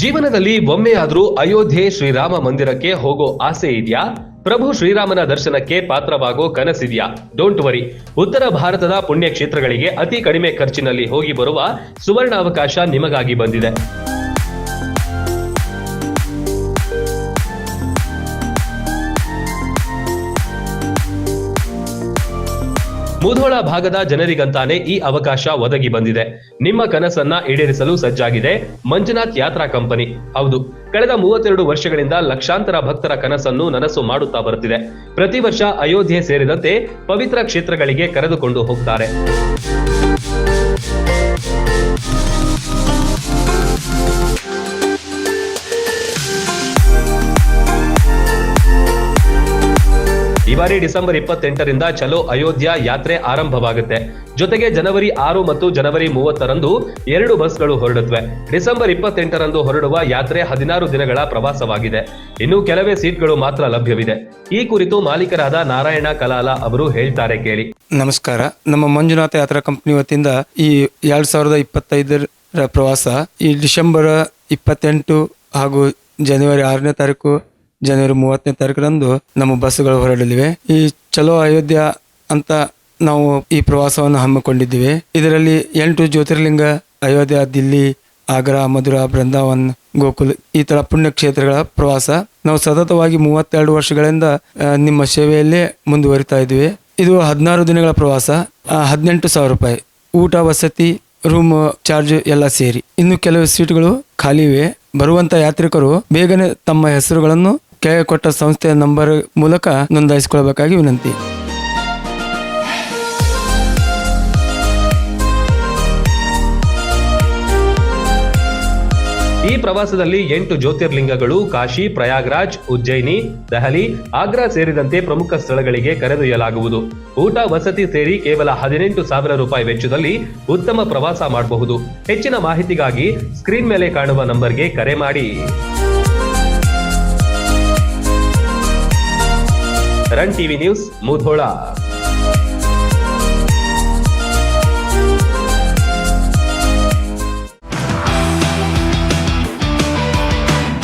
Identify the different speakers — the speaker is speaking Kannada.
Speaker 1: ಜೀವನದಲ್ಲಿ ಒಮ್ಮೆಯಾದ್ರೂ ಅಯೋಧ್ಯೆ ಶ್ರೀರಾಮ ಮಂದಿರಕ್ಕೆ ಹೋಗೋ ಆಸೆ ಇದೆಯಾ? ಪ್ರಭು ಶ್ರೀರಾಮನ ದರ್ಶನಕ್ಕೆ ಪಾತ್ರವಾಗೋ ಕನಸಿದ್ಯಾ? ಡೋಂಟ್ ವರಿ ಉತ್ತರ ಭಾರತದ ಪುಣ್ಯ ಕ್ಷೇತ್ರಗಳಿಗೆ ಅತಿ ಕಡಿಮೆ ಖರ್ಚಿನಲ್ಲಿ ಹೋಗಿ ಬರುವ ಸುವರ್ಣ ಅವಕಾಶ ನಿಮಗಾಗಿ ಬಂದಿದೆ. ಮುಧೋಳ ಭಾಗದ ಜನರಿಗಂತಾನೆ ಈ ಅವಕಾಶ ಒದಗಿ ಬಂದಿದೆ. ನಿಮ್ಮ ಕನಸನ್ನ ಈಡೇರಿಸಲು ಸಜ್ಜಾಗಿದೆ ಮಂಜುನಾಥ್ ಯಾತ್ರಾ ಕಂಪನಿ. ಹೌದು, ಕಳೆದ ಮೂವತ್ತೆರಡು ವರ್ಷಗಳಿಂದ ಲಕ್ಷಾಂತರ ಭಕ್ತರ ಕನಸನ್ನು ನನಸು ಮಾಡುತ್ತಾ ಬರುತ್ತಿದೆ. ಪ್ರತಿ ವರ್ಷ ಅಯೋಧ್ಯೆ ಸೇರಿದಂತೆ ಪವಿತ್ರ ಕ್ಷೇತ್ರಗಳಿಗೆ ಕರೆದುಕೊಂಡು ಹೋಗ್ತಾರೆ. ಈ ಬಾರಿ ಡಿಸೆಂಬರ್ ಇಪ್ಪತ್ತೆಂಟರಿಂದ ಚಲೋ ಅಯೋಧ್ಯ ಯಾತ್ರೆ ಆರಂಭವಾಗುತ್ತೆ. ಜೊತೆಗೆ ಜನವರಿ ಆರು ಮತ್ತು ಜನವರಿ ಮೂವತ್ತರಂದು ಎರಡು ಬಸ್ಗಳು ಹೊರಡುತ್ತವೆ. ಡಿಸೆಂಬರ್ ಇಪ್ಪತ್ತೆಂಟರಂದು ಹೊರಡುವ ಯಾತ್ರೆ ಹದಿನಾರು ದಿನಗಳ ಪ್ರವಾಸವಾಗಿದೆ. ಇನ್ನು ಕೆಲವೇ ಸೀಟ್ಗಳು ಮಾತ್ರ ಲಭ್ಯವಿದೆ. ಈ ಕುರಿತು ಮಾಲೀಕರಾದ ನಾರಾಯಣ ಕಲಾಲ ಅವರು ಹೇಳ್ತಾರೆ ಕೇಳಿ.
Speaker 2: ನಮಸ್ಕಾರ. ನಮ್ಮ ಮಂಜುನಾಥ ಯಾತ್ರಾ ಕಂಪನಿ ವತಿಯಿಂದ ಈ ಎರಡ್ ಸಾವಿರದ ಇಪ್ಪತ್ತೈದರ ಪ್ರವಾಸ ಈ ಡಿಸೆಂಬರ್ ಇಪ್ಪತ್ತೆಂಟು ಹಾಗೂ ಜನವರಿ ಆರನೇ ತಾರೀಕು ಜನವರಿ ಮೂವತ್ತನೇ ತಾರೀಕರಂದು ನಮ್ಮ ಬಸ್ಸುಗಳು ಹೊರಡಲಿವೆ. ಈ ಚಲೋ ಅಯೋಧ್ಯ ಅಂತ ನಾವು ಈ ಪ್ರವಾಸವನ್ನು ಹಮ್ಮಿಕೊಂಡಿದ್ದೀವಿ. ಇದರಲ್ಲಿ ಎಂಟು ಜ್ಯೋತಿರ್ಲಿಂಗ, ಅಯೋಧ್ಯ, ದಿಲ್ಲಿ, ಆಗ್ರಾ ಮಧುರಾ ಬೃಂದಾವನ್, ಗೋಕುಲ್ ಈ ತರ ಪುಣ್ಯ ಕ್ಷೇತ್ರಗಳ ಪ್ರವಾಸ. ನಾವು ಸತತವಾಗಿ ಮೂವತ್ತೆರಡು ವರ್ಷಗಳಿಂದ ನಿಮ್ಮ ಸೇವೆಯಲ್ಲೇ ಮುಂದುವರಿತಾ ಇದ್ದೀವಿ. ಇದು ಹದಿನಾರು ದಿನಗಳ ಪ್ರವಾಸ. ಹದಿನೆಂಟು ಸಾವಿರ ರೂಪಾಯಿ. ಊಟ, ವಸತಿ, ರೂಮ್, ಚಾರ್ಜ್ ಎಲ್ಲ ಸೇರಿ. ಇನ್ನು ಕೆಲವು ಸೀಟ್ಗಳು ಖಾಲಿ ಇವೆ. ಬರುವಂತ ಯಾತ್ರಿಕರು ಬೇಗನೆ ತಮ್ಮ ಹೆಸರುಗಳನ್ನು ಕೆಳಗೆ ಕೊಟ್ಟ ಸಂಸ್ಥೆಯ ನಂಬರ್ ಮೂಲಕ ನೋಂದಾಯಿಸಿಕೊಳ್ಳಬೇಕಾಗಿ ವಿನಂತಿ.
Speaker 1: ಈ ಪ್ರವಾಸದಲ್ಲಿ ಎಂಟು ಜ್ಯೋತಿರ್ಲಿಂಗಗಳು, ಕಾಶಿ, ಪ್ರಯಾಗ್ರಾಜ್, ಉಜ್ಜಯಿನಿ, ದೆಹಲಿ, ಆಗ್ರಾ ಸೇರಿದಂತೆ ಪ್ರಮುಖ ಸ್ಥಳಗಳಿಗೆ ಕರೆದೊಯ್ಯಲಾಗುವುದು. ಊಟ, ವಸತಿ ಸೇರಿ ಕೇವಲ ಹದಿನೆಂಟು ಸಾವಿರ ರೂಪಾಯಿ ವೆಚ್ಚದಲ್ಲಿ ಉತ್ತಮ ಪ್ರವಾಸ ಮಾಡಬಹುದು. ಹೆಚ್ಚಿನ ಮಾಹಿತಿಗಾಗಿ ಸ್ಕ್ರೀನ್ ಮೇಲೆ ಕಾಣುವ ನಂಬರ್ಗೆ ಕರೆ ಮಾಡಿ. Run TV news Mudhol